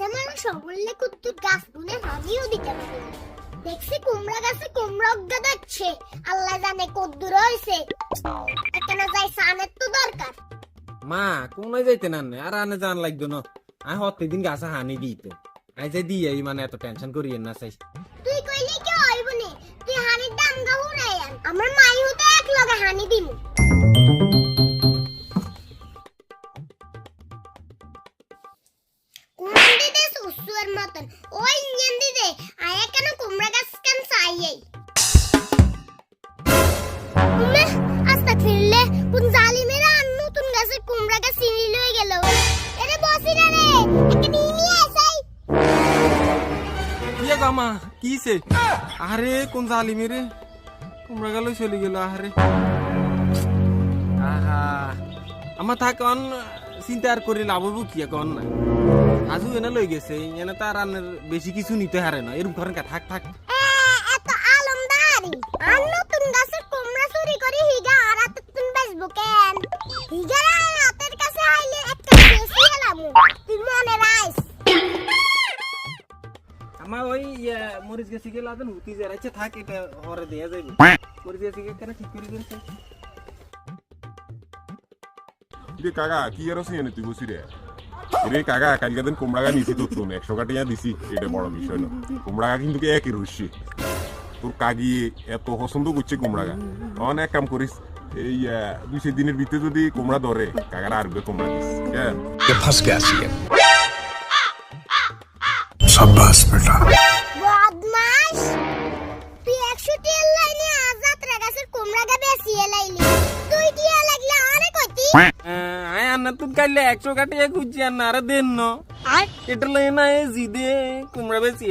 গাছে কুত্তুর গাছ গুনে দিতে পারি। দেখছি কুমড়া গাছে কুমড়া অজ্ঞা যাচ্ছে আল্লাহ জানে কদ্দুর হয়েছে। এখানে যাই সানের তো দরকার। মা কোনায় যাইতে না আর আনে জান না। আই হতে দিন গাছে হানি দিতে আই যে দিয়ে মানে এত টেনশন করিয়েন না চাই। তুই কইলি কি হইব নি? তুই হানির দাম আমার মাই হতে এক লগে হানি দিমু। কুমড়া দিতে সুসুর মতন। ওই ইঞ্জিন দিতে আয়া কেন কুমড়া গাছ কেন চাইয়ে উম্মে আস্তা ফিরলে, কোন জালিমেরা আর নতুন গাছে কুমড়া গাছ চিনি লয়ে গেল। এরে বসি না রে একটা নিমি আইসাই ইয়ে গামা কিছে আরে, কোন জালি মেরে তোমরা গেল চলে গেল আরে আহা আমার থাকন চিন্তা আর করে লাভ হইব কি এখন? আজু এনে লই গেছে এনে তার আনের বেশি কিছু নিতে হারে না এরকম করেন কা থাক থাক। এত আলমদারি আর নতুন গাছের কুমড়া চুরি করে হিগা আর এতক্ষণ বেচবো কেন? হিগারা হাতের কাছে আইলে একটা বেশি হলাম তুই মনে রাইস আমার ওই ইয়ে, মরিচ গেছি গেল আদেন হুতি যে রাইছে থাক এটা হরে দেয়া যাইবে মরিচ গেছি কেন ঠিক করে দিয়েছে কাকা কি আর আছে তুই বসি রে কাকা কালকে দিন কুমড়াগা নিছি তো তুমি একশো কাটিয়া দিছি এটা বড় বিষয় না। কুমড়াগা কিন্তু একই রসি তোর কাগিয়ে এত পছন্দ করছে কুমড়াগা তখন এক কাম করিস এই দুই সেই দিনের ভিতরে যদি কুমড়া ধরে কাকারা আরবে কুমড়া দিস ফাঁসকে আসি সাব্বাস বেটা। বদমাশ! তুই কাইলে একশো কাটিয়ে খুঁজছি আরে দেন এটা লই না এ জিদে কুমড়া বেশি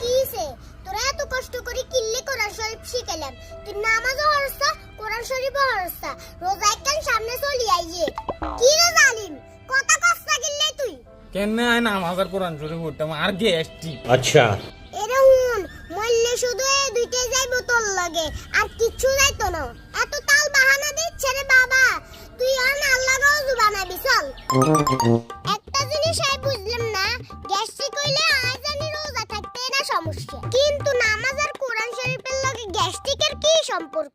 কিছে কষ্ট করে কিল্লে কোরআন শরীফ শিখাইলাম। তুই নামাজও হরসা কোরআন শরীফও হরসা রোজা কেন আয় না? আমাদের কোরআন শরীফ উঠতাম আর গেস্টি এরে হুন মল্লে শুধু এই দুইটাই যাইবো তোর লগে। আর কিচ্ছু যাইতো না। এত তাল বাহানা দিচ্ছে রে বাবা। তুই আর আল্লাহ রোজু বানাবি চল। একটা জিনিস আমি বুঝলাম না। গ্যাস্ট্রিক হইলে আজ জানি রোজা থাকতে না সমস্যা। কিন্তু নামাজ আর কোরআন শরীফের লগে গ্যাস্ট্রিকের কি সম্পর্ক?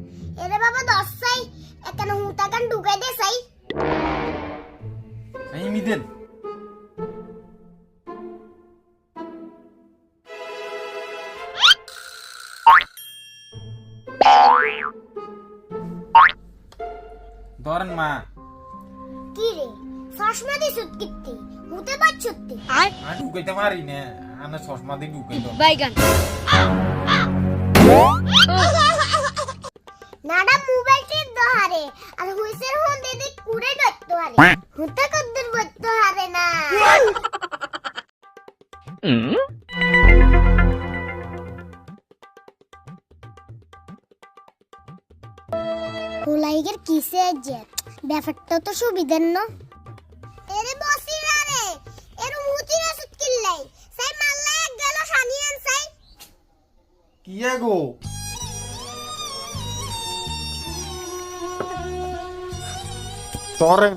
ধরেন মা। কি রে? চশমা দিছ কিত্তি হুতে পারছুত্তি আমি ঢুকাইতে পারি না। আমি চশমা দিয়ে ঢুকাই তো নাডা মোবাইল টিপ দহারে আর হুইসের হন দিদি কুড়ে ধরতে হারে হোলাইগের কিসে যে? ব্যাপারটা তো সুবিধার ন। এরে বসি রে। এর মুতি রসুত কিল্লাই সাই মাল্লা এক গেল সানিয়ান সাই কি গো? তোরে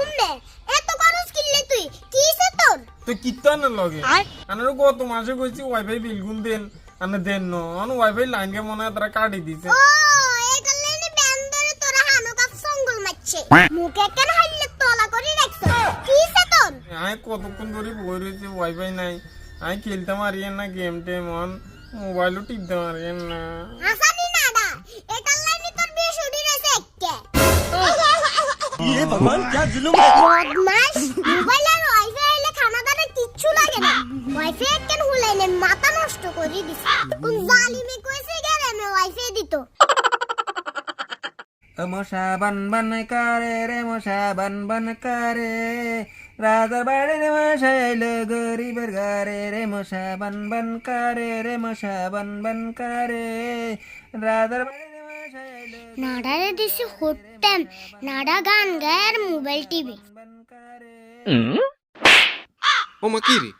উম্মে এত খরচ কিনলে তুই? কিসে তোর? তো কিত্তান লগে? আনার গত মাসে কইছি ওয়াইফাই বিল গুন দেন আনে দেন ন। অন ওয়াইফাই লাইন কে মনে হয় তারা কাটি দিছে ও এই গল্লেনি ব্যান্দরে তোরা হানু কাপ সঙ্গল মারছে মুখে কেন হাইলে তলা করে রাখছ কিসে তোর আমি কতক্ষণ ধরে বই রয়েছে ওয়াইফাই নাই আমি খেলতে পারিয়েন না গেম টেম অন মোবাইলও টিপতে পারিয়েন না হাসানি নাডা এই গল্লেনি তোর বিয়ে শুডি রয়েছে এkke ये भगवान क्या जुलुम है বদমাস মোবাইল আর ওয়াইফাই হইলে খানা দানা কিচ্ছু লাগে না ওয়াইফে কেন হুলাইনে মাথা নষ্ট করে দিছে কোন জালিমে কইছে মশা বান বান কারে রে মশা বান বান কারে। রাজার বাড়ির মশা এলো গরিবের ঘরে রে মশা বান বান কারে রে মশা বান বান কারে। রাজার বাড়ির মশা এলো নাডারে দিছে হট্টেম নাডা গান গায় আর মোবাইল টিভি। ও মা কি রে?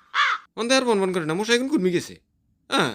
অন্ধে আর বন বন করে না মশা এখন কুর্মি গেছে। হ্যাঁ?